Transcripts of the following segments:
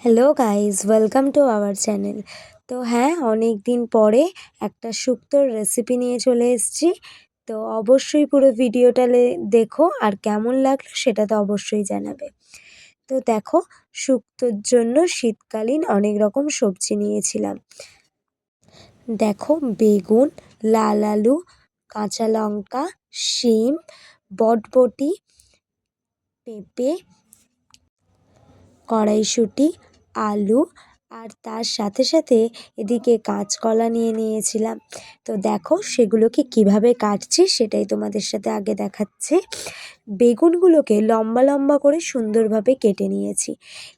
Hello guys welcome to our channel তো হ্যাঁ অনেক দিন পরে একটা শুক্তোর রেসিপি নিয়ে চলে এসেছি। তো অবশ্যই পুরো ভিডিওটা দেখো আর কেমন লাগল সেটা তো অবশ্যই জানাবে। তো দেখো, শুক্তোর জন্য শীতকালীন অনেক রকম সবজি নিয়েছিলাম। দেখো, বেগুন, লাল আলু, কাঁচা লঙ্কা, শিম, বটবটি, পেঁপে, কড়াইশুঁটি আলু আর তার সাথে সাথে এদিকে কাঁচকলা নিয়ে নিয়েছিলাম। তো দেখো সেগুলোকে কীভাবে কাটছি সেটাই তোমাদের সাথে আগে দেখাচ্ছি। বেগুনগুলোকে লম্বা লম্বা করে সুন্দরভাবে কেটে নিয়েছি।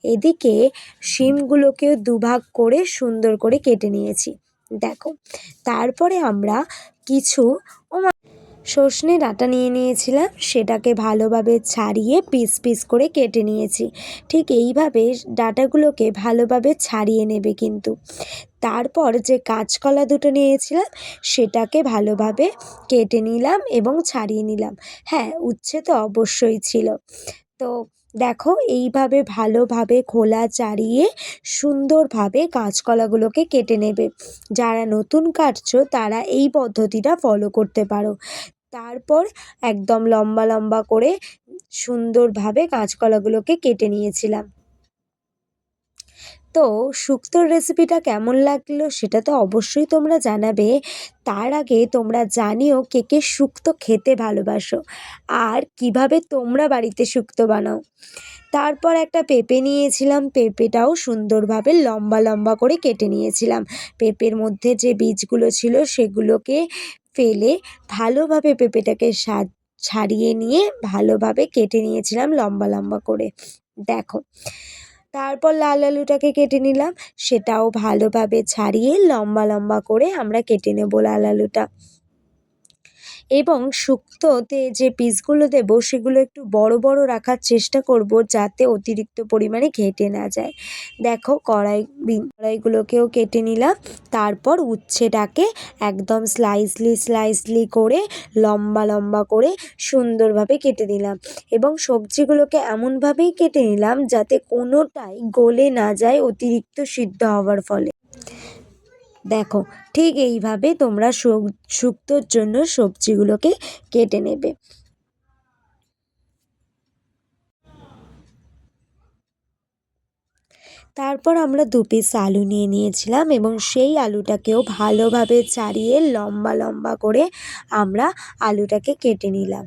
এদিকে শিমগুলোকেও দুভাগ করে সুন্দর করে কেটে নিয়েছি। দেখো, তারপরে আমরা কিছু সর্ষে ডাঁটা নিয়ে নিয়েছিলাম, সেটাকে ভালোভাবে ছাড়িয়ে পিস পিস করে কেটে নিয়েছি। ঠিক এইভাবে ডাটাগুলোকে ভালোভাবে ছাড়িয়ে নেবে কিন্তু। তারপর যে কাঁচকলা দুটো নিয়েছিলাম, সেটাকে ভালোভাবে কেটে নিলাম এবং ছাড়িয়ে নিলাম। হ্যাঁ উচ্ছে তো অবশ্যই ছিল। তো দেখো, এইভাবে ভালোভাবে খোলা চাড়িয়ে সুন্দরভাবে কাঁচকলাগুলোকে কেটে নেবে। যারা নতুন কাটছো, তারা এই পদ্ধতিটা ফলো করতে পারো। তারপর একদম লম্বা লম্বা করে সুন্দরভাবে কাঁচকলাগুলোকে কেটে নিয়েছিলাম। তো শুক্তোর রেসিপিটা কেমন লাগল সেটা তো অবশ্যই তোমরা জানাবে। তার আগে তোমরা জানিও কে কে শুক্তো খেতে ভালোবাসো আর কীভাবে তোমরা বাড়িতে শুক্তো বানাও। তারপর একটা পেঁপে নিয়েছিলাম, পেঁপেটাও সুন্দরভাবে লম্বা লম্বা করে কেটে নিয়েছিলাম। পেঁপের মধ্যে যে বীজগুলো ছিল সেগুলোকে ফেলে ভালোভাবে পেঁপেটাকে ছাড়িয়ে নিয়ে ভালোভাবে কেটে নিয়েছিলাম লম্বা লম্বা করে। দেখো, তারপর লাল আলুটাকে কেটে নিলাম, সেটাও ভালোভাবে ছাড়িয়ে লম্বা লম্বা করে আমরা কেটে নেব লাল আলুটা। এবং শুক্তোতে যে পিসগুলো দেবো, সেগুলো একটু বড় বড় রাখার চেষ্টা করব যাতে অতিরিক্ত পরিমাণে ঘেটে না যায়। দেখো কড়াই কড়াইগুলোকেও কেটে নিলাম। তারপর উচ্ছেটাকে একদম স্লাইসলি স্লাইসলি করে লম্বা লম্বা করে সুন্দরভাবে কেটে নিলাম। এবং সবজিগুলোকে এমনভাবেই কেটে নিলাম যাতে কোনোটাই গলে না যায় অতিরিক্ত সিদ্ধ হওয়ার ফলে। দেখো, ঠিক এইভাবে তোমরা শুক্তোর জন্য সবজিগুলোকে কেটে নেবে। তারপর আমরা দু পিস আলু নিয়ে নিয়েছিলাম এবং সেই আলুটাকেও ভালোভাবে ছাড়িয়ে লম্বা লম্বা করে আমরা আলুটাকে কেটে নিলাম।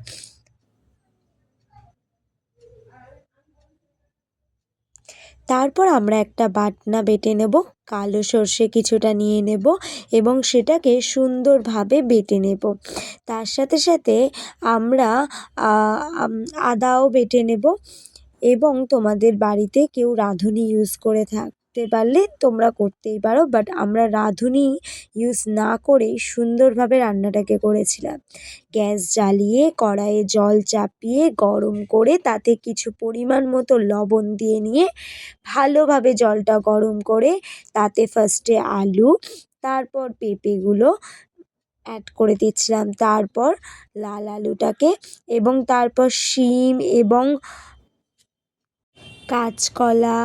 তারপর আমরা একটা বাটনা বেটে নেব, কালো সর্ষে কিছুটা নিয়ে নেব এবং সেটাকে সুন্দরভাবে বেটে নেব। তার সাথে সাথে আমরা আদাও বেটে নেব এবং তোমাদের বাড়িতে কেউ রাঁধুনি ইউজ করে থাক করতে পারলে তোমরা করতেই পারো বাট আমরা রাঁধুনি ইউজ না করেই সুন্দরভাবে রান্নাটাকে করেছিলাম। গ্যাস জ্বালিয়ে কড়াইয়ে জল চাপিয়ে গরম করে তাতে কিছু পরিমাণ মতো লবণ দিয়ে নিয়ে ভালোভাবে জলটা গরম করে তাতে ফার্স্টে আলু, তারপর পেঁপেগুলো অ্যাড করে দিচ্ছিলাম। তারপর লাল আলুটাকে এবং তারপর শিম এবং কাঁচকলা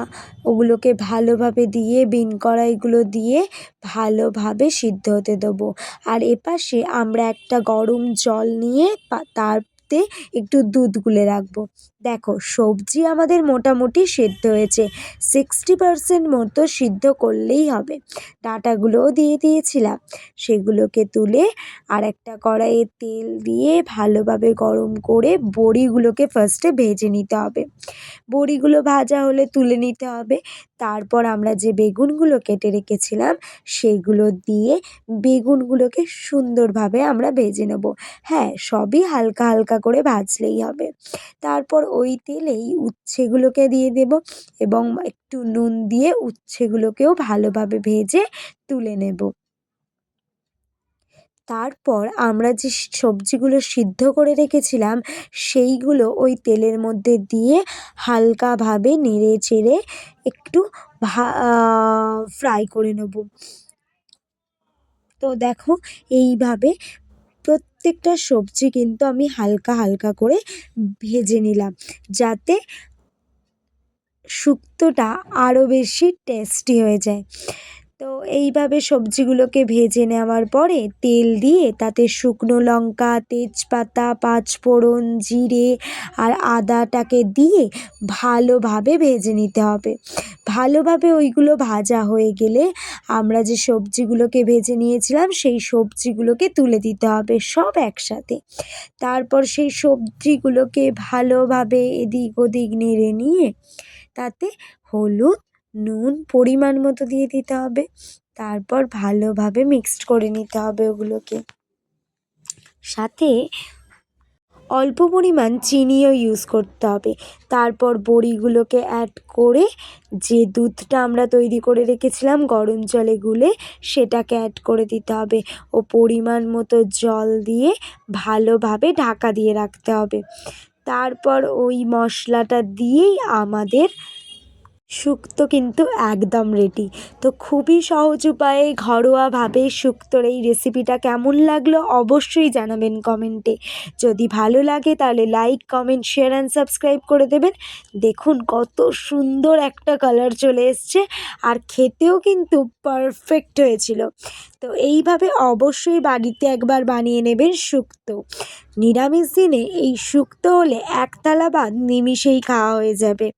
ওগুলোকে ভালোভাবে দিয়ে, বিন কড়াইগুলো দিয়ে ভালোভাবে সিদ্ধ হতে দেবো। আর এপাশে আমরা একটা গরম জল নিয়ে তাতে একটু দুধ গুলে রাখব। দেখো, সবজি আমাদের মোটামুটি সেদ্ধ হয়েছে। সিক্সটি পারসেন্ট মতো সিদ্ধ করলেই হবে। ডাঁটাগুলোও দিয়ে দিয়েছিলাম। সেগুলোকে তুলে আর একটা কড়াইয়ে তেল দিয়ে ভালোভাবে গরম করে বড়িগুলোকে ফার্স্টে ভেজে নিতে হবে। বড়িগুলো ভাজা হলে তুলে নিতে হবে। তারপর আমরা যে বেগুনগুলো কেটে রেখেছিলাম, সেগুলো দিয়ে বেগুনগুলোকে সুন্দরভাবে আমরা ভেজে নেব। হ্যাঁ সবই হালকা হালকা করে ভাজলেই হবে। তারপর ওই তেলেই উচ্ছেগুলোকে দিয়ে দেব এবং একটু নুন দিয়ে উচ্ছেগুলোকেও ভালোভাবে ভেজে তুলে নেব। তারপর আমরা যে সবজিগুলো সিদ্ধ করে রেখেছিলাম, সেইগুলো ওই তেলের মধ্যে দিয়ে হালকাভাবে নেড়ে চেড়ে একটু ফ্রাই করে নেব। তো দেখো, এইভাবে প্রত্যেকটা সবজি কিন্তু আমি হালকা হালকা করে ভেজে নিলাম, যাতে শুক্তোটা আরও বেশি টেস্টি হয়ে যায়। তো এইভাবে সবজিগুলোকে ভেজে নেওয়ার পরে তেল দিয়ে তাতে শুকনো লঙ্কা, তেজপাতা, পাঁচফোড়ন, জিরে আর আদাটাকে দিয়ে ভালোভাবে ভেজে নিতে হবে। ভালোভাবে ওইগুলো ভাজা হয়ে গেলে আমরা যে সবজিগুলোকে ভেজে নিয়েছিলাম সেই সবজিগুলোকে তুলে দিতে হবে সব একসাথে। তারপর সেই সবজিগুলোকে ভালোভাবে এদিক ওদিক নেড়ে নিয়ে তাতে হলুদ নুন পরিমাণ মতো দিয়ে দিতে হবে। তারপর ভালোভাবে মিক্সড করে নিতে হবে ওগুলোকে। সাথে অল্প পরিমাণ চিনিও ইউজ করতে হবে। তারপর বড়িগুলোকে অ্যাড করে যে দুধটা আমরা তৈরি করে রেখেছিলাম গরম জলে গুলে, সেটাকে অ্যাড করে দিতে হবে। ও পরিমাণ মতো জল দিয়ে ভালোভাবে ঢাকা দিয়ে রাখতে হবে। তারপর ওই মশলাটা দিয়েই আমাদের শুক্তো কিন্তু একদম রেডি। তো খুবই সহজ উপায়ে ঘরোয়াভাবে শুক্তোর এই রেসিপিটা কেমন লাগল অবশ্যই জানাবেন কমেন্টে যদি ভালো লাগে তাহলে like comment share and subscribe করে দেবেন। দেখুন কত সুন্দর একটা কালার চলে এসছে আর খেতেও কিন্তু পারফেক্ট হয়েছিল। তো এইভাবে অবশ্যই বাড়িতে একবার বানিয়ে নেবেন শুক্তো নিরামিষ দিনে এই শুক্তো হলে একতলা ভাত নিমিষেই খাওয়া হয়ে যাবে।